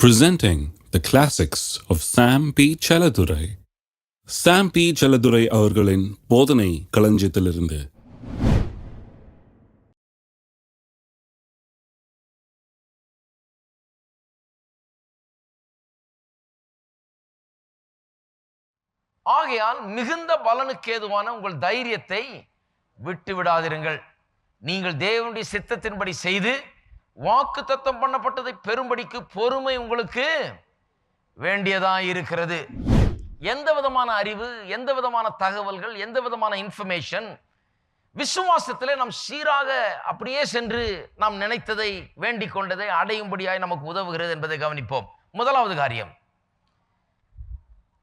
presenting the classics of Sam P. Chaladurai. Sam P. Chaladurai அவர்களின் போதனை களஞ்சியத்திலிருந்து ஆகையால் மிகுந்த பலனுக்கு ஏதுவான உங்கள் தைரியத்தை விட்டு விடாதிருங்கள் நீங்கள் தேவனுடைய சித்தத்தின்படி செய்து வாக்கு தத்தம் பண்ணப்பட்டதை பெரும்படிக்கு பொறுமை உங்களுக்கு வேண்டியதாக இருக்கிறது. எந்த விதமான அறிவு எந்த விதமான தகவல்கள் எந்த விதமான இன்ஃபர்மேஷன் விசுவாசத்திலே நாம் சீராக அப்படியே சென்று நாம் நினைத்ததை வேண்டிக் கொண்டதை அடையும்படியாய் நமக்கு உதவுகிறது என்பதை கவனிப்போம். முதலாவது காரியம்.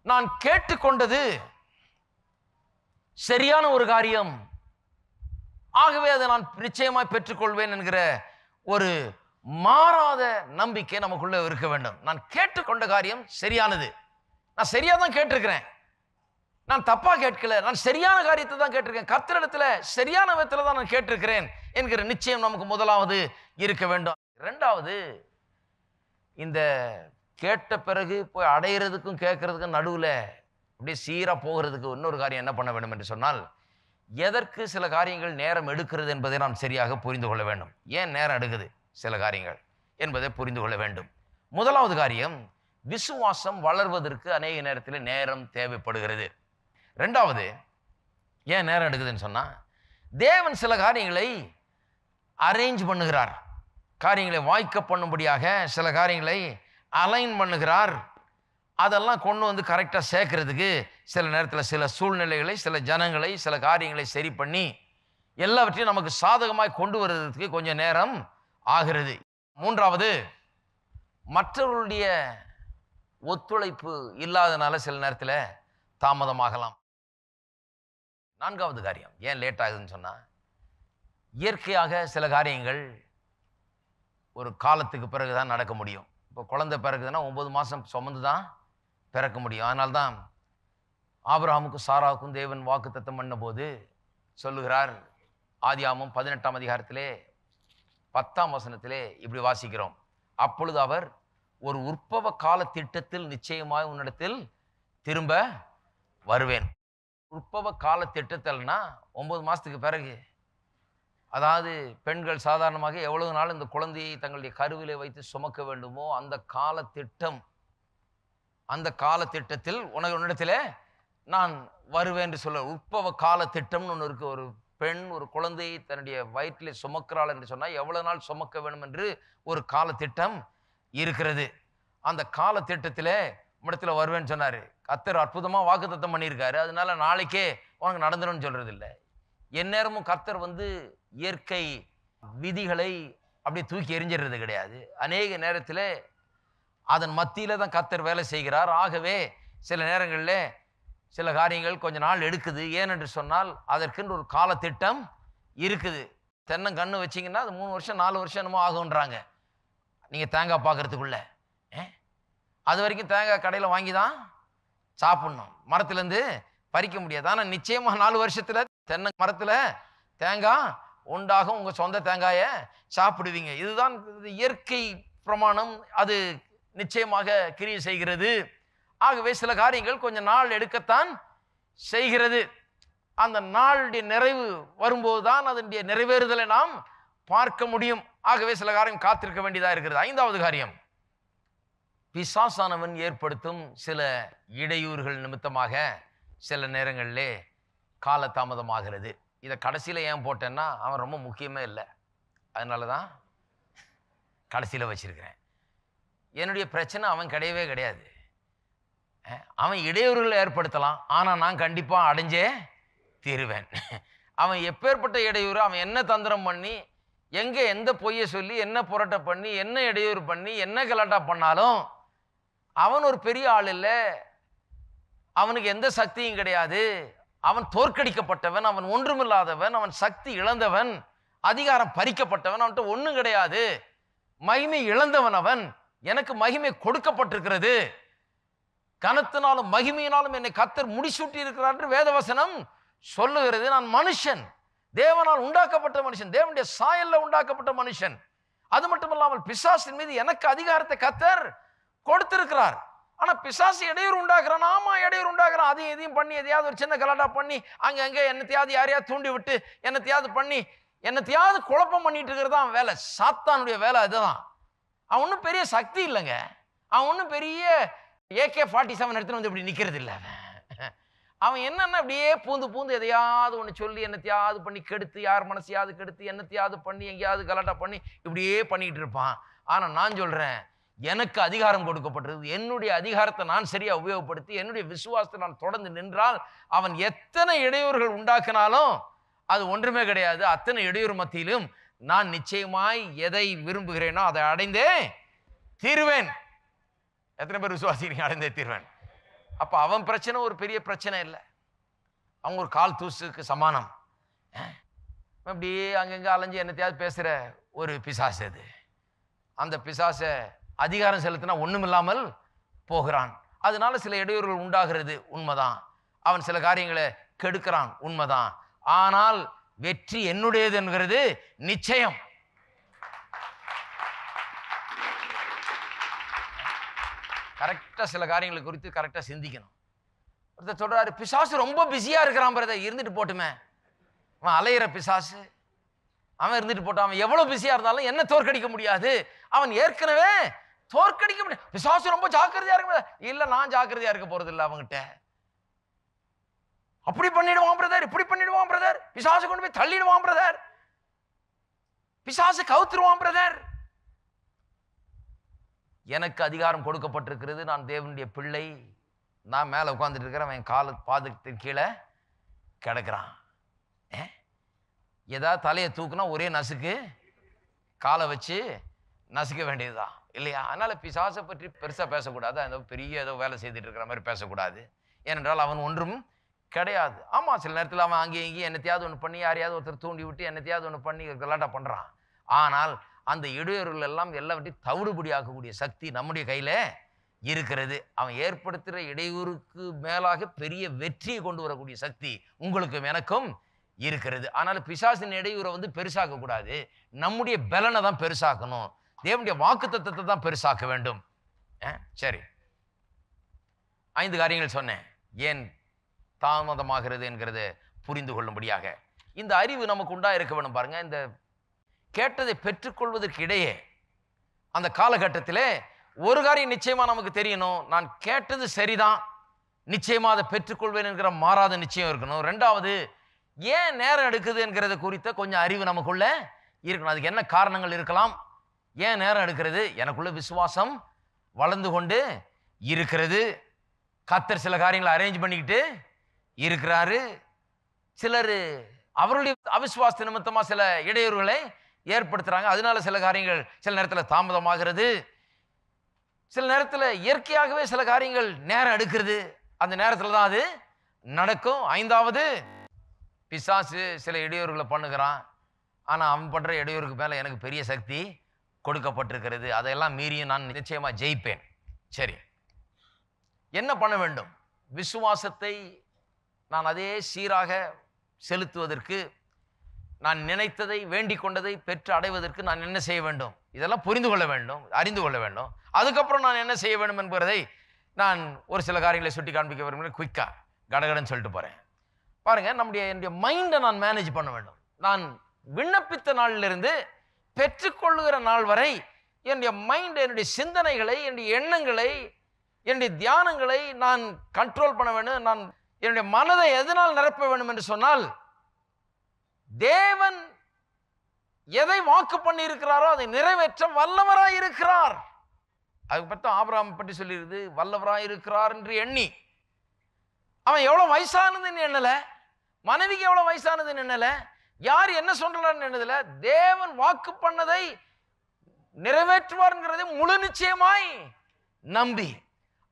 நான் கேட்டுக்கொண்டது சரியான ஒரு காரியம். ஆகவே அதை நான் நிச்சயமாய் பெற்றுக்கொள்வேன் என்கிற ஒரு மாறாத நம்பிக்கை நமக்குள்ளே இருக்க வேண்டும். நான் கேட்டுக்கொண்ட காரியம் சரியானது. நான் சரியாக தான் கேட்டிருக்கிறேன். நான் தப்பாக கேட்கல. நான் சரியான காரியத்தை தான் கேட்டிருக்கேன். கர்த்தரிடத்துல சரியான விதத்தில் தான் நான் கேட்டிருக்கிறேன் என்கிற நிச்சயம் நமக்கு முதலாவது இருக்க வேண்டும். ரெண்டாவது இந்த கேட்ட பிறகு போய் அடையிறதுக்கும் கேட்கறதுக்கும் நடுவில் அப்படியே சீராக போகிறதுக்கு இன்னொரு காரியம் என்ன பண்ண வேண்டும் என்று சொன்னால் எதற்கு சில காரியங்கள் நேரம் எடுக்கிறது என்பதை நாம் சரியாக புரிந்து கொள்ள வேண்டும். ஏன் நேரம் எடுக்குது சில காரியங்கள் என்பதை புரிந்து கொள்ள வேண்டும். முதலாவது காரியம் விசுவாசம் வளர்வதற்கு அநேக நேரத்தில் நேரம் தேவைப்படுகிறது. ரெண்டாவது ஏன் நேரம் எடுக்குதுன்னு சொன்னால் தேவன் சில காரியங்களை அரேஞ்ச் பண்ணுகிறார். காரியங்களை வாய்க்க பண்ணும்படியாக சில காரியங்களை அலைன் பண்ணுகிறார். அதெல்லாம் கொண்டு வந்து கரெக்டாக சேர்க்கறதுக்கு சில நேரத்தில் சில சூழ்நிலைகளை சில ஜனங்களை சில காரியங்களை சரி பண்ணி எல்லாவற்றையும் நமக்கு சாதகமாய் கொண்டு வர்றதுக்கு கொஞ்சம் நேரம் ஆகிறது. மூன்றாவது மற்றவர்களுடைய ஒத்துழைப்பு இல்லாதனால சில நேரத்தில் தாமதமாகலாம். நான்காவது காரியம் ஏன் லேட் ஆகுதுன்னு சொன்னால் இயற்கையாக சில காரியங்கள் ஒரு காலத்துக்கு பிறகு தான் நடக்க முடியும். இப்போ குழந்தை பிறகுதுன்னா ஒம்பது மாதம் சுமந்து தான் பிறக்க முடியும். அதனால்தான் ஆபிரஹாமுக்கும் சாராவுக்கும் தேவன் வாக்கு தத்தம் பண்ணபோது சொல்லுகிறார் ஆதியாமம் பதினெட்டாம் அதிகாரத்திலே பத்தாம் வசனத்திலே இப்படி வாசிக்கிறோம். அப்பொழுது அவர் ஒரு உற்பவ கால திட்டத்தில் நிச்சயமாய் உன்னிடத்தில் திரும்ப வருவேன். உற்பவ கால திட்டத்தில்னா ஒம்பது மாதத்துக்கு பிறகு. அதாவது பெண்கள் சாதாரணமாக எவ்வளவு நாள் இந்த குழந்தையை தங்களுடைய கருவிலே வைத்து சுமக்க வேண்டுமோ அந்த கால திட்டம் அந்த கால திட்டத்தில் உனக்கு உன்னிடத்தில் நான் வருவேன் என்று சொல்ல உற்பவ கால திட்டம்னு ஒன்று இருக்கு. ஒரு பெண் ஒரு குழந்தையை தன்னுடைய வயிற்றிலே சுமக்கிறாள் என்று சொன்னால் எவ்வளவு நாள் சுமக்க வேணும் என்று ஒரு கால திட்டம் இருக்கிறது. அந்த கால திட்டத்தில் இடத்துல வருவேன்னு சொன்னார். கத்தர் அற்புதமாக வாக்குத்தத்தம் பண்ணியிருக்காரு. அதனால நாளைக்கே உனக்கு நடந்துடும் சொல்கிறது இல்லை எந்நேரமும் கர்த்தர் வந்து இயற்கை விதிகளை அப்படியே தூக்கி எறிஞ்சிடுறது கிடையாது. அநேக நேரத்தில் அதன் மத்தியில் தான் கர்த்தர் வேலை செய்கிறார். ஆகவே சில நேரங்களில் சில காரியங்கள் கொஞ்ச நாள் எடுக்குது. ஏனென்று சொன்னால் அதற்கென்று ஒரு காலத்திட்டம் இருக்குது. தென்னங்கன்று வச்சிங்கன்னா அது மூணு வருஷம் நாலு வருஷம் என்னமோ ஆகுன்றாங்க. நீங்கள் தேங்காய் பார்க்கறதுக்குள்ள அது வரைக்கும் தேங்காய் கடையில் வாங்கி தான் சாப்பிட்ணும். மரத்துலேருந்து பறிக்க முடியாது. ஆனால் நிச்சயமாக நாலு வருஷத்தில் தென்னை மரத்தில் தேங்காய் உண்டாகும். உங்கள் சொந்த தேங்காயை சாப்பிடுவீங்க. இதுதான் இயற்கை பிரமாணம். அது நிச்சயமாக கிரியை செய்கிறது. ஆகவே சில காரியங்கள் கொஞ்சம் நாள் எடுக்கத்தான் செய்கிறது. அந்த நாளுடைய நிறைவு வரும்போது தான் அதனுடைய நிறைவேறுதலை நாம் பார்க்க முடியும். ஆகவே சில காரியம் காத்திருக்க வேண்டியதாக இருக்கிறது. ஐந்தாவது காரியம். பிசாசானவன் ஏற்படுத்தும் சில இடையூறுகள் நிமித்தமாக சில நேரங்களிலே காலதாமதமாகிறது. இதை கடைசியில் ஏன் போட்டேன்னா அவன் ரொம்ப முக்கியமே இல்லை. அதனால தான் கடைசியில் வச்சிருக்கிறேன். என்னுடைய பிரச்சனை அவன் கிடையவே கிடையாது. அவன் இடையூறுகளை ஏற்படுத்தலாம். ஆனால் நான் கண்டிப்பாக அடைஞ்சே தீருவேன். அவன் எப்பேற்பட்ட இடையூறு அவன் என்ன தந்திரம் பண்ணி எங்கே எந்த பொய்யை சொல்லி என்ன புரட்டை பண்ணி என்ன இடையூறு பண்ணி என்ன கலாட்டா பண்ணாலும் அவன் ஒரு பெரிய ஆள் இல்லை. அவனுக்கு எந்த சக்தியும் கிடையாது. அவன் தோற்கடிக்கப்பட்டவன் அவன் ஒன்றுமில்லாதவன் அவன் சக்தி இழந்தவன் அதிகாரம் பறிக்கப்பட்டவன் அவன்கிட்ட ஒன்றும் கிடையாது. மகிமை இழந்தவன் அவன். எனக்கு மகிமை கொடுக்கப்பட்டிருக்கிறது. கனத்தினாலும் மகிமையினாலும் என்னை கத்தர் முடிசூட்டி இருக்கிறார் என்று வேதவசனம் சொல்லுகிறது. நான் மனுஷன். தேவனால் உண்டாக்கப்பட்ட மனுஷன். தேவனுடைய சாயல்ல உண்டாக்கப்பட்ட மனுஷன். அது மட்டுமல்லாமல் பிசாசின் மீது எனக்கு அதிகாரத்தை கத்தர் கொடுத்திருக்கிறார். ஆனா பிசாசு இடையூறு உண்டாகிறான் ஆமா இடையூறு உண்டாகிறான் அதையும் இதையும் பண்ணி எதையாவது ஒரு சின்ன கலாட்டா பண்ணி அங்க அங்க என்னத்தையாவது யாரையாவது தூண்டி விட்டு என்னத்தையாவது பண்ணி என்னத்தையாவது குழப்பம் பண்ணிட்டு இருக்கிறது தான் வேலை. சாத்தானுடைய வேலை அதுதான். அவன் ஒன்றும் பெரிய சக்தி இல்லைங்க. அவன் ஒன்றும் பெரிய ஏகே ஃபார்ட்டி செவன் எடுத்துன்னு வந்து இப்படி நிற்கிறது இல்லை அவன் என்னென்ன அப்படியே பூந்து பூந்து எதையாவது ஒன்று சொல்லி என்னத்தையாவது பண்ணி கெடுத்து யார் மனசையாவது கெடுத்து என்னத்தையாவது பண்ணி எங்கேயாவது கலாட்டா பண்ணி இப்படியே பண்ணிக்கிட்டு இருப்பான். ஆனால் நான் சொல்கிறேன் எனக்கு அதிகாரம் கொடுக்கப்பட்டிருக்கு என்னுடைய அதிகாரத்தை நான் சரியாக உபயோகப்படுத்தி என்னுடைய விசுவாசத்தை நான் தொடர்ந்து நின்றால் அவன் எத்தனை இடையூறுகள் உண்டாக்கினாலும் அது ஒன்றுமே கிடையாது. அத்தனை இடையூறு மத்தியிலும் நான் நிச்சயமாய் எதை விரும்புகிறேனோ அதை அடைந்தே தீருவேன். எத்தனை பேர் விசுவாசிக்கிறீங்க அடைந்தே தீர்வேன். அப்போ அவன் பிரச்சனை ஒரு பெரிய பிரச்சனை இல்லை. அவங்க ஒரு கால் தூசுக்கு சமானம். அப்படியே அங்கங்கே அலைஞ்சு என்னத்தையாவது பேசுகிற ஒரு பிசாசு அது. அந்த பிசாசை அதிகாரம் செலுத்தினா ஒண்ணுமில்லாமல் போகிறான். அதனால சில இடையூறுகள் உண்டாகிறது உண்மைதான். அவன் சில காரியங்களை கெடுக்கிறான் உண்மைதான். ஆனால் வெற்றி என்னுடையது என்கிறது நிச்சயம். கரெக்டாக சில காரியங்களை குறித்து கரெக்டாக சிந்திக்கணும். ஒருத்தர் சொல்கிறாரு பிசாசு ரொம்ப பிஸியாக இருக்கிறான் பிரதர் இருந்துட்டு போட்டுமே. அவன் அலையிற பிசாசு. அவன் இருந்துட்டு போட்டான் அவன் எவ்வளோ பிஸியாக இருந்தாலும் என்ன தோற்கடிக்க முடியாது. அவன் ஏற்கனவே தோற்கடிக்க முடியாது. பிசாசு ரொம்ப ஜாக்கிரதையாக இருக்க இல்லை நான் ஜாக்கிரதையாக இருக்க போகிறது இல்லை அவங்ககிட்ட அப்படி பண்ணிடுவான் பிரதர் இப்படி பண்ணிடுவான் பிரதர் பிசாசு கொண்டு போய் தள்ளிடுவான் பிரதர் பிசாசு கவுத்துருவான் பிரதர் எனக்கு அதிகாரம் கொடுக்கப்பட்டிருக்கிறது நான் தேவனுடைய பிள்ளை. நான் மேலே உட்காந்துட்டு இருக்கிறேன் அவன் கால பாதத்தின் கீழே கிடக்கிறான். ஏ? ஏதாவது தலையை தூக்குனா ஒரே நசுக்கு காலை வச்சு நசுக்க வேண்டியதுதான் இல்லையா? அதனால் பிசாசை பற்றி பெருசாக பேசக்கூடாது. அந்த பெரிய ஏதோ வேலை செய்துட்டு இருக்கிற மாதிரி பேசக்கூடாது. ஏனென்றால் அவன் ஒன்றும் கிடையாது. ஆமாம் சில நேரத்தில் அவன் அங்கேயும் இங்கேயும் என்னத்தையாவது ஒன்று பண்ணி யாரையாவது ஒருத்தர் தூண்டி விட்டு என்னத்தையாவது ஒன்று பண்ணி கலாட்டா பண்ணுறான் ஆனால் அந்த இடையூறுகள் எல்லாம் எல்லாவற்றையும் தவிடுபடியாகக்கூடிய சக்தி நம்முடைய கையில் இருக்கிறது. அவன் ஏற்படுத்துகிற இடையூறுக்கு மேலாக பெரிய வெற்றியை கொண்டு வரக்கூடிய சக்தி உங்களுக்கும் எனக்கும் இருக்கிறது. ஆனால் பிசாசின் இடையூறை வந்து பெருசாக்க கூடாது நம்முடைய பலனை தான் பெருசாக்கணும். தேவனுடைய வாக்கு தத்துவத்தை தான் பெருசாக்க வேண்டும். ஆ, சரி. ஐந்து காரியங்கள் சொன்னேன். ஏன் தாமதமாகிறது என்கிறத புரிந்து கொள்ளும்படியாக. இந்த அறிவு நமக்கு உண்டா இருக்க வேணும் பாருங்க. இந்த கேட்டதை பெற்றுக்கொள்வதற்கு இடையே அந்த காலகட்டத்தில் ஒரு காரியம் நிச்சயமாக நமக்கு தெரியணும். நான் கேட்டது சரிதான். நிச்சயமாக அதை பெற்றுக்கொள்வேன் என்கிற மாறாத நிச்சயம் இருக்கணும். ரெண்டாவது ஏன் நேரம் எடுக்குது என்கிறது குறித்த கொஞ்சம் அறிவு நமக்குள்ள இருக்கணும். அதுக்கு என்ன காரணங்கள் இருக்கலாம்? ஏன் நேரம் எடுக்கிறது? எனக்குள்ள விசுவாசம் வளர்ந்து கொண்டு இருக்கிறது. கத்தர் சில காரியங்களை அரேஞ்ச் பண்ணிக்கிட்டு இருக்கிறாரு. சிலர் அவருடைய அவிசுவாச நிமித்தமாக சில இடையூறுகளை ஏற்படுத்துகிறாங்க அதனால சில காரியங்கள் சில நேரத்தில் தாமதமாகிறது. சில நேரத்தில் இயற்கையாகவே சில காரியங்கள் நேரம் எடுக்கிறது. அந்த நேரத்தில் தான் அது நடக்கும். ஐந்தாவது பிசாசு சில இடையூறுகளை பண்ணுகிறான். ஆனால் அவன் பண்ணுற இடையூறுக்கு மேலே எனக்கு பெரிய சக்தி கொடுக்கப்பட்டிருக்கிறது. அதையெல்லாம் மீறியும் நான் நிச்சயமாக ஜெயிப்பேன். சரி. என்ன பண்ண வேண்டும்? விசுவாசத்தை நான் அதே சீராக செலுத்துவதற்கு நான் நினைத்ததை வேண்டிக் கொண்டதை பெற்று அடைவதற்கு நான் என்ன செய்ய வேண்டும்? இதெல்லாம் புரிந்து கொள்ள வேண்டும் அறிந்து கொள்ள வேண்டும். அதுக்கப்புறம் நான் என்ன செய்ய வேண்டும் என்பதை நான் ஒரு சில காரியங்களை சுட்டி காண்பிக்க விரும்புகிறேன். குயிக்காக கடகடன்னு சொல்லிட்டு போகிறேன் பாருங்கள் நம்முடைய என்னுடைய மைண்டை நான் மேனேஜ் பண்ண வேண்டும். நான் விண்ணப்பித்த நாளிலிருந்து பெற்றுக்கொள்ளுகிற நாள் வரை என்னுடைய மைண்ட் என்னுடைய சிந்தனைகளை என்னுடைய எண்ணங்களை என்னுடைய தியானங்களை நான் கண்ட்ரோல் பண்ண வேண்டும். நான் என்னுடைய மனதை எதனால் நிரப்ப வேண்டும் என்று சொன்னால் தேவன் எதை வாக்கு பண்ணி இருக்கிறாரோ அதை நிறைவேற்ற வல்லவராய் இருக்கிறார் அதுக்கு பற்றி ஆபராம் பற்றி சொல்லியிருது வல்லவராய் இருக்கிறார் என்று எண்ணி. அவன் எவ்வளோ வயசானதுன்னு எண்ணலை? மனைவிக்கு எவ்வளோ வயசானதுன்னு எண்ணலை? யார் என்ன சொல்றான்னு எண்ணதுல தேவன் வாக்கு பண்ணதை நிறைவேற்றுவார்ங்கிறதை முழு நிச்சயமாய் நம்பி.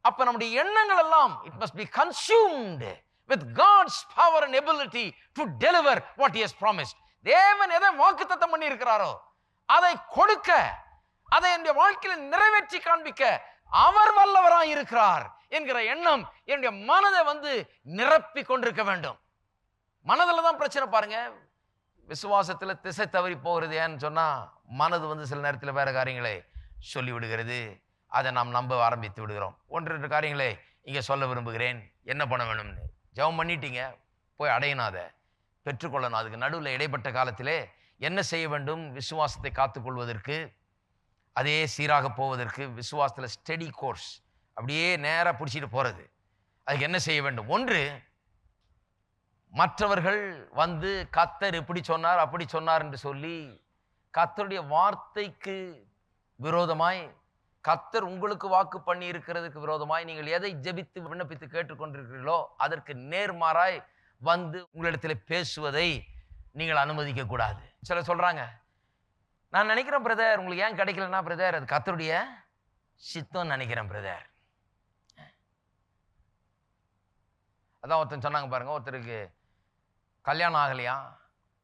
அப்ப நம்முடைய எண்ணங்கள் எல்லாம் it must be consumed with God's power and ability to deliver what is promised தேவன் எதை வாக்குத்தத்தம் பண்ணி இருக்கிறாரோ அதை கொடுக்க அதை என்னுடைய வாழ்க்கையில் நிறைவேற்றி காண்பிக்க அவர் வல்லவராய் இருக்கிறார் என்கிற எண்ணம் என்னுடைய மனதை வந்து நிரப்பி கொண்டிருக்க வேண்டும். மனதில் தான் பிரச்சனை பாருங்க. விசுவாசத்தில் திசை தவறி போகிறது ஏன்னு சொன்னால் மனது வந்து சில நேரத்தில் வேற காரியங்களை சொல்லி விடுகிறது அதை நாம் நம்ப ஆரம்பித்து விடுகிறோம். ஒன்று ரெண்டு காரியங்களை இங்கே சொல்ல விரும்புகிறேன். என்ன பண்ண வேணும்னு? ஜெபம் பண்ணிட்டீங்க போய் அடையணும் அதை பெற்றுக்கொள்ளணும் அதுக்கு நடுவில் இடைப்பட்ட காலத்திலே என்ன செய்ய வேண்டும்? விசுவாசத்தை காத்துக்கொள்வதற்கு அதே சீராக போவதற்கு விசுவாசத்தில் ஸ்டெடி கோர்ஸ் அப்படியே நேராக பிடிச்சிட்டு போகிறது அதுக்கு என்ன செய்ய வேண்டும்? ஒன்று மற்றவர்கள் வந்து கத்தர் இப்படி சொன்னார் அப்படி சொன்னார் என்று சொல்லி கத்தருடைய வார்த்தைக்கு விரோதமாய் கத்தர் உங்களுக்கு வாக்கு பண்ணி இருக்கிறதுக்கு விரோதமாய் நீங்கள் எதை ஜெபித்து விண்ணப்பித்து கேட்டுக்கொண்டிருக்கிறீர்களோ அதற்கு நேர்மாறாய் வந்து உங்களிடத்தில் பேசுவதை நீங்கள் அனுமதிக்க கூடாது சில சொல்றாங்க நான் நினைக்கிறேன் பிரதர் உங்களுக்கு ஏன் கிடைக்கலன்னா பிரதர் அது கத்தருடைய சித்தம் நினைக்கிறேன் பிரதர். அதான் ஒருத்தன் சொன்னாங்க பாருங்க ஒருத்தருக்கு கல்யாணம் ஆகலையா?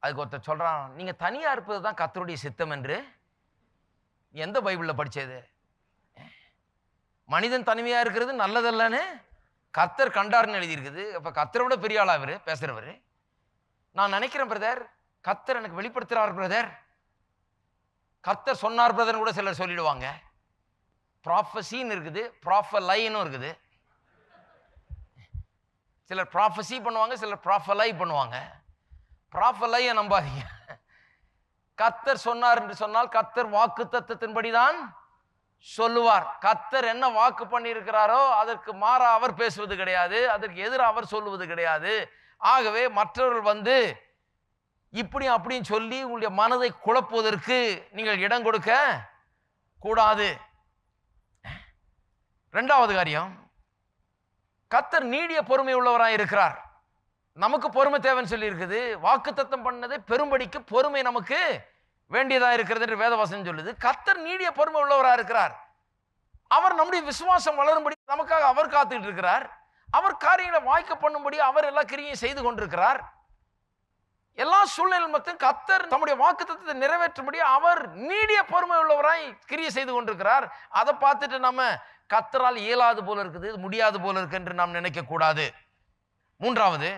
அதுக்கு ஒருத்தர் சொல்கிறான் நீங்கள் தனியாக இருப்பது தான் கத்தருடைய சித்தம் என்று. எந்த பைபிளில் படித்தது மனிதன் தனிமையாக இருக்கிறது நல்லதல்லன்னு கத்தர் கண்டார்னு எழுதியிருக்குது. அப்போ கத்தரை விட பெரிய ஆளா அவர் பேசுகிறவர் நான் நினைக்கிறேன் பிரதர் கத்தர் எனக்கு வெளிப்படுத்துகிறார் பிரதர் கத்தர் சொன்னார் பிரதர்னு கூட சிலர் சொல்லிடுவாங்க. ப்ராஃபஸின்னு இருக்குது ப்ராஃபலைன்னு இருக்குது. சிலர் ப்ராஃபஸி பண்ணுவாங்க சிலர் ப்ராஃபலை பண்ணுவாங்க. ப்ராஃபலையை நம்பாதீங்க. கத்தர் சொன்னார் என்று சொன்னால் கத்தர் வாக்கு தத்துவத்தின்படி தான் சொல்லுவார். கத்தர் என்ன வாக்கு பண்ணியிருக்கிறாரோ அதற்கு மாறா அவர் பேசுவது கிடையாது அதற்கு எதிராக அவர் சொல்லுவது கிடையாது. ஆகவே மற்றவர்கள் வந்து இப்படி அப்படின்னு சொல்லி உங்களுடைய மனதை குழப்புவதற்கு நீங்கள் இடம் கொடுக்க கூடாது. ரெண்டாவது காரியம் கத்தர் நீடிய பொறுமை உள்ளவராக இருக்கிறார். நமக்கு பொறுமை தேவைன்னு சொல்லி இருக்குது வாக்குத்தத்தம் பண்ணதை பெரும்படிக்கு பொறுமை நமக்கு வேண்டியதாக இருக்கிறது என்று வேதவாசனம் சொல்லுது. கத்தர் நீடிய பொறுமை உள்ளவராக இருக்கிறார். அவர் நம்முடைய விசுவாசம் வளரும்படி நமக்காக அவர் காத்துக்கிட்டு இருக்கிறார். அவர் காரியங்களை வாய்க்க பண்ணும்படி அவர் எல்லா கிரியையும் செய்து கொண்டிருக்கிறார். எல்லா சூழ்நிலை மத்தியும் கத்தர் தம்முடைய வாக்குத்தத்தத்தை நிறைவேற்றும்படி அவர் நீடிய பொறுமை உள்ளவராய் கிரியை செய்து கொண்டிருக்கிறார். அதை பார்த்துட்டு நம்ம கத்தரால் இயலாது போல இருக்குது முடியாது போல இருக்கு என்று நாம் நினைக்க கூடாது. மூன்றாவது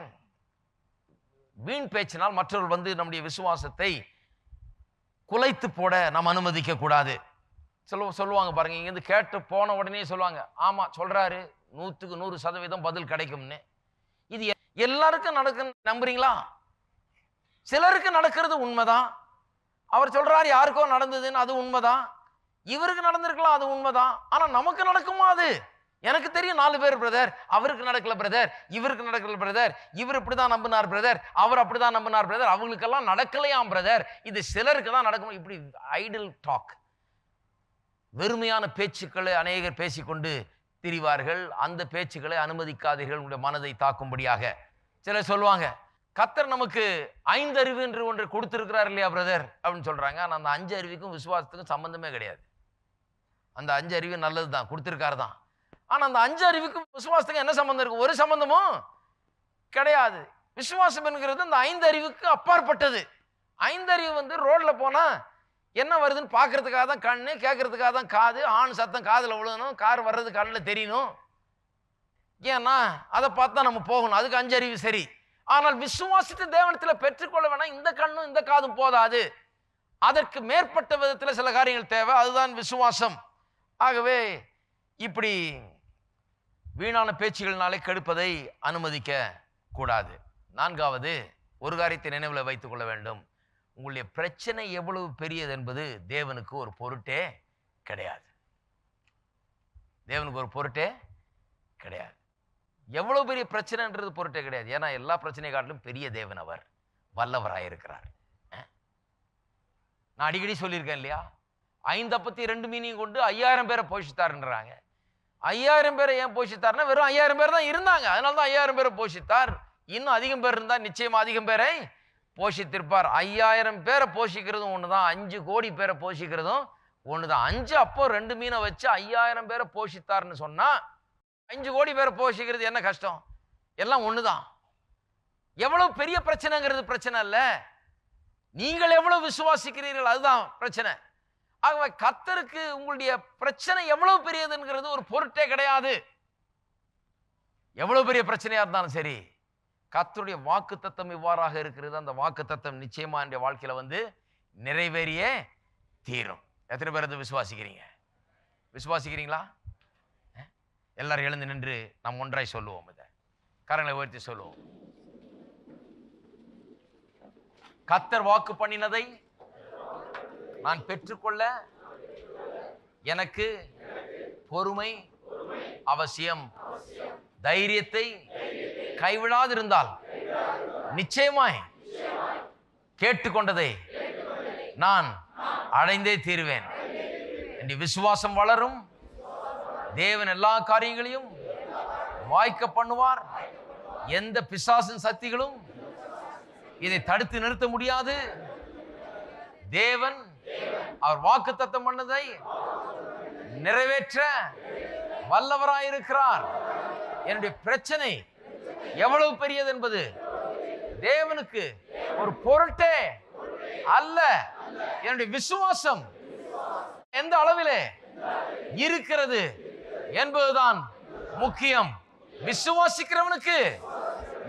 வீண் பேச்சினால் மற்றவர்கள் வந்து நம்முடைய விசுவாசத்தை குலைத்து போட நாம் அனுமதிக்க கூடாது. சொல்ல சொல்லுவாங்க பாருங்க இங்கேருந்து கேட்டு போன உடனே சொல்லுவாங்க ஆமாம் சொல்றாரு நூற்றுக்கு நூறு சதவீதம் பதில் கிடைக்கும்னு. இது எ- எல்லாருக்கும் நடக்குன்னு நம்புறீங்களா? சிலருக்கு நடக்கிறது உண்மைதான். அவர் சொல்றாரு யாருக்கோ நடந்ததுன்னு அது உண்மைதான். இவருக்கு நடந்திருக்கலாம் அது உண்மைதான். ஆனால் நமக்கு நடக்குமா அது? எனக்கு தெரியும் நாலு பேர் பிரதர் அவருக்கு நடக்கல பிரதர் இவருக்கு நடக்கல பிரதர் இவர் இப்படிதான் நம்பினார் பிரதர் அவர் அப்படிதான் நம்பினார் பிரதர் அவங்களுக்கெல்லாம் நடக்கலையாம் பிரதர் இது சிலருக்கு தான் நடக்கும்? இப்படி ஐடில் டாக் வெறுமையான பேச்சுக்களை அநேகர் பேசிக்கொண்டு திரிவார்கள். அந்த பேச்சுக்களை அனுமதிக்காதீர்கள். உங்களுடைய மனதை தாக்கும்படியாக. சிலர் சொல்லுவாங்க கத்தர் நமக்கு ஐந்து அறிவு என்று ஒன்று கொடுத்துருக்கிறார் இல்லையா பிரதர் அப்படின்னு சொல்கிறாங்க ஆனால் அந்த அஞ்சு அறிவுக்கும் விசுவாசத்துக்கும் சம்மந்தமே கிடையாது. அந்த அஞ்சு அறிவு நல்லது தான் கொடுத்துருக்காரு தான் ஆனா அந்த அஞ்சு அறிவுக்கும் விசுவாசத்துக்கும் என்ன சம்பந்தம் இருக்கு? ஒரு சம்பந்தமும் கிடையாது. விசுவாசம் என்கிறது அந்த ஐந்து அறிவுக்கு அப்பாற்பட்டது. ஐந்து அறிவு வந்து ரோட்ல போனா என்ன வருதுன்னு பார்க்கறதுக்காக தான் கண்ணு கேட்கறதுக்காக தான் காது ஆண் சத்தம் காதில் விழுகணும் கார் வர்றது கண்ணில் தெரியணும். ஏன்னா அதை பார்த்து தான் நம்ம போகணும். அதுக்கு அஞ்சு அறிவு சரி. ஆனால் விசுவாசித்து தேவனத்தில் பெற்றுக்கொள்ள வேணாம். இந்த கண்ணும் இந்த காதும் போதாது. அதற்கு மேற்பட்ட விதத்தில் சில காரியங்கள் தேவை. அதுதான் விசுவாசம். ஆகவே இப்படி வீணான பேச்சுகளினாலே கெடுப்பதை அனுமதிக்க கூடாது. நான்காவது ஒரு காரியத்தை நினைவில் வைத்துக் கொள்ள வேண்டும். உங்களுடைய பிரச்சனை எவ்வளவு பெரியது என்பது தேவனுக்கு ஒரு பொருட்டே கிடையாது. தேவனுக்கு ஒரு பொருட்டே கிடையாது. எவ்வளோ பெரிய பிரச்சனைன்றது பொருட்டே கிடையாது. ஏன்னா எல்லா பிரச்சனை காட்டிலும் பெரிய தேவன் அவர். வல்லவராயிருக்கிறார் அஹ். நான் அடிக்கடி சொல்லியிருக்கேன் இல்லையா? ஐந்து அப்பத்தி ரெண்டு மீனையும் கொண்டு ஐயாயிரம் பேரை போஷித்தாருன்றாங்க. ஐயாயிரம் பேரை ஏன் போஷித்தார்னா வெறும் ஐயாயிரம் பேர் தான் இருந்தாங்க. அதனால தான் ஐயாயிரம் பேரை போஷித்தார். இன்னும் அதிகம் பேர் இருந்தால் நிச்சயமா அதிகம் பேரை போஷித்திருப்பார். ஐயாயிரம் பேரை போஷிக்கிறதும் ஒன்று தான் அஞ்சு கோடி பேரை போஷிக்கிறதும் ஒன்று தான். அஞ்சு அப்போ ரெண்டு மீனை வச்சு ஐயாயிரம் பேரை போஷித்தார்னு சொன்னால் அஞ்சு கோடி பேரை போஷிக்கிறது என்ன கஷ்டம்? எல்லாம் ஒன்று தான். எவ்வளோ பெரிய பிரச்சனைங்கிறது பிரச்சனை இல்லை. நீங்கள் எவ்வளோ விசுவாசிக்கிறீர்கள் அதுதான் பிரச்சனை. ஆகவே கத்தருக்கு உங்களுடைய பிரச்சனை எவ்வளவு பெரியதுங்கிறது ஒரு பொருட்டே கிடையாது. எவ்வளவு பெரிய பிரச்சனையா இருந்தாலும் சரி கத்தருடைய வாக்கு தத்தம் இவ்வாறாக இருக்கிறது. அந்த வாக்கு தத்தம் நிச்சயமா என்னுடைய வாழ்க்கையில வந்து நிறைவேறியே தீரும். எத்தனை பேர் அதை விசுவாசிக்கிறீங்க? விசுவாசிக்கிறீங்களா? எல்லாரும் எழுந்து நின்று நாம் ஒன்றாய் சொல்லுவோம் இதை. கரங்களை உயர்த்தி சொல்லுவோம். கத்தர் வாக்கு பண்ணினதை நான் பெற்றுக்கொள்ள எனக்கு பொறுமை அவசியம். தைரியத்தை கைவிடாதிருந்தால் நிச்சயமாய் கேட்டுக்கொண்டதை நான் அடைந்தே தீருவேன். என் விசுவாசம் வளரும். தேவன் எல்லா காரியங்களையும் வாய்க்க பண்ணுவார். எந்த பிசாசின் சக்திகளும் இதை தடுத்து நிறுத்த முடியாது. தேவன் அவர் வாக்குத்தத்தம் பண்ணதை நிறைவேற்ற வல்லவராயிருக்கிறார். என்னுடைய பிரச்சனை எவ்வளவு பெரியது என்பது தேவனுக்கு ஒரு பொருட்டே அல்ல. என்னுடைய விசுவாசம் எந்த அளவிலே இருக்கிறது என்பதுதான் முக்கியம். விசுவாசிக்கிறவனுக்கு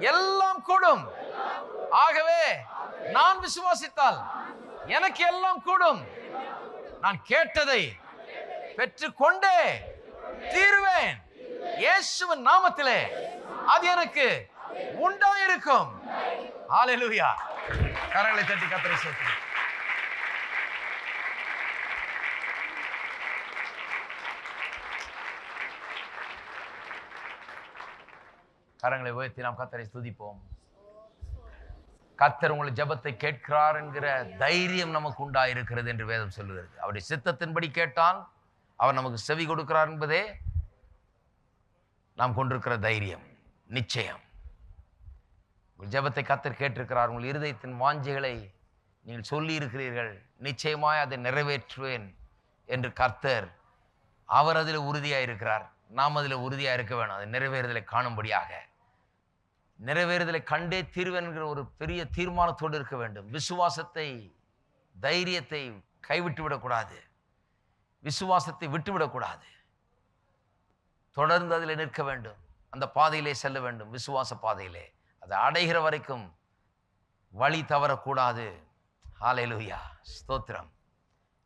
எல்லாம் கூடும். ஆகவே நான் விசுவாசித்தால் எனக்கு எல்லாம் கூடும். நான் கேட்டதை பெற்றுக்கொண்டே தீருவேன். இயேசுவின் நாமத்திலே அது எனக்கு உண்டாயிருக்கும். ஹalleluya கரங்களை தட்டி கத்தரை சேர்த்து கரங்களை உயர்த்தி நாம் கத்தரை துதிப்போம் கத்தர் உங்கள் ஜெபத்தை கேட்கிறார் என்கிற தைரியம் நமக்கு உண்டாயிருக்கிறது என்று வேதம் சொல்லுகிறது. அவருடைய சித்தத்தின்படி கேட்டால் அவர் நமக்கு செவி கொடுக்கிறார் என்பதே நாம் கொண்டிருக்கிற தைரியம் நிச்சயம். உங்கள் ஜெபத்தை கத்தர் கேட்டிருக்கிறார் உங்கள் இருதயத்தின் வாஞ்சைகளை நீங்கள் சொல்லி இருக்கிறீர்கள் நிச்சயமாய் அதை நிறைவேற்றுவேன் என்று கர்த்தர் அவர் அதில் உறுதியாக இருக்கிறார் நாம் அதில் உறுதியாக இருக்க வேணும் அதை நிறைவேறுதலை காணும்படியாக. நிறைவேறுதலை கண்டே தீர்வேன் என்கிற ஒரு பெரிய தீர்மானத்தோடு இருக்க வேண்டும். விசுவாசத்தை தைரியத்தை கைவிட்டு விடக்கூடாது. விசுவாசத்தை விட்டுவிடக்கூடாது தொடர்ந்து அதில் நிற்க வேண்டும். அந்த பாதையிலே செல்ல வேண்டும். விசுவாச பாதையிலே. அதை அடைகிற வரைக்கும் வழி தவறக்கூடாது. ஹalleluya. ஸ்தோத்திரம்.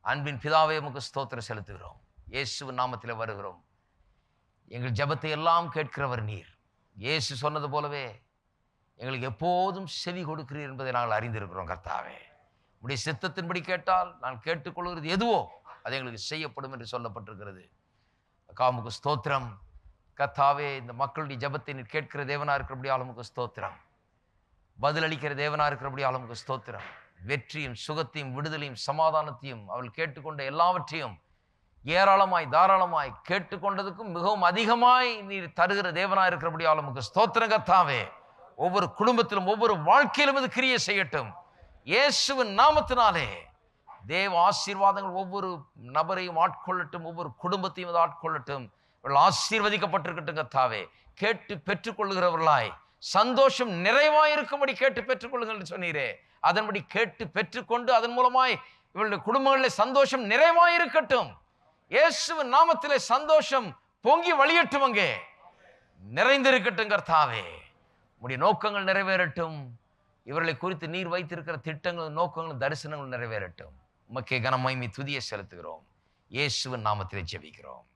அன்பின் பிதாவே உமக்கு ஸ்தோத்திரம் செலுத்துகிறோம். இயேசு நாமத்தில் வருகிறோம். எங்கள் ஜெபத்தை எல்லாம் கேட்கிறவர் நீர். இயேசு சொன்னது போலவே எங்களுக்கு எப்போதும் செவி கொடுக்கிறீர் என்பதை நாங்கள் அறிந்திருக்கிறோம் கர்த்தாவே. உடைய சித்தத்தின்படி கேட்டால் நான் கேட்டுக்கொள்கிறது எதுவோ அது எங்களுக்கு செய்யப்படும் என்று சொல்லப்பட்டிருக்கிறது. காமுக்கு ஸ்தோத்திரம். கர்த்தாவே இந்த மக்களுடைய ஜபத்தை நீர் கேட்கிற தேவனா இருக்கிறபடி ஆளுமுக்கு ஸ்தோத்திரம். பதிலளிக்கிற தேவனாக இருக்கிறபடி ஆளுமுக்கு ஸ்தோத்திரம். வெற்றியும் சுகத்தையும் விடுதலையும் சமாதானத்தையும் அவள் கேட்டுக்கொண்ட எல்லாவற்றையும் ஏராளமாய் தாராளமாய் கேட்டுக்கொண்டதுக்கும் மிகவும் அதிகமாய் நீர் தருகிற தேவனாக இருக்கிறபடி ஆளுமுக்கு ஸ்தோத்திரம் கர்த்தாவே. ஒவ்வொரு குடும்பத்திலும் ஒவ்வொரு வாழ்க்கையிலும் இது கிரியை செய்யட்டும். இயேசுவின் நாமத்தினாலே தேவ ஆசீர்வாதங்கள் ஒவ்வொரு நபரையும் ஆட்கொள்ளட்டும் ஒவ்வொரு குடும்பத்தையும் அது ஆட்கொள்ளட்டும். இவர்கள் ஆசீர்வதிக்கப்பட்டிருக்கட்டும் கத்தாவே கேட்டு பெற்றுக்கொள்கிறவர்களாய் சந்தோஷம் நிறைவாய் இருக்கும்படி கேட்டு பெற்றுக்கொள்ளுங்கள் என்று சொன்னீரே. அதன்படி கேட்டு பெற்றுக்கொண்டு அதன் மூலமாய் இவளுடைய குடும்பங்களில் சந்தோஷம் நிறைவாய் இருக்கட்டும் இயேசுவின் நாமத்திலே சந்தோஷம் பொங்கி வழியட்டும் அங்கே. நிறைந்திருக்கட்டும் கர்த்தாவே. உடைய நோக்கங்கள் நிறைவேறட்டும். இவர்களை குறித்து நீர் வைத்திருக்கிற திட்டங்களும் நோக்கங்களும் தரிசனங்களும் நிறைவேறட்டும். உமக்கே கனமாய்மை துதியை செலுத்துகிறோம். இயேசுவின் நாமத்திலே ஜெபிக்கிறோம்.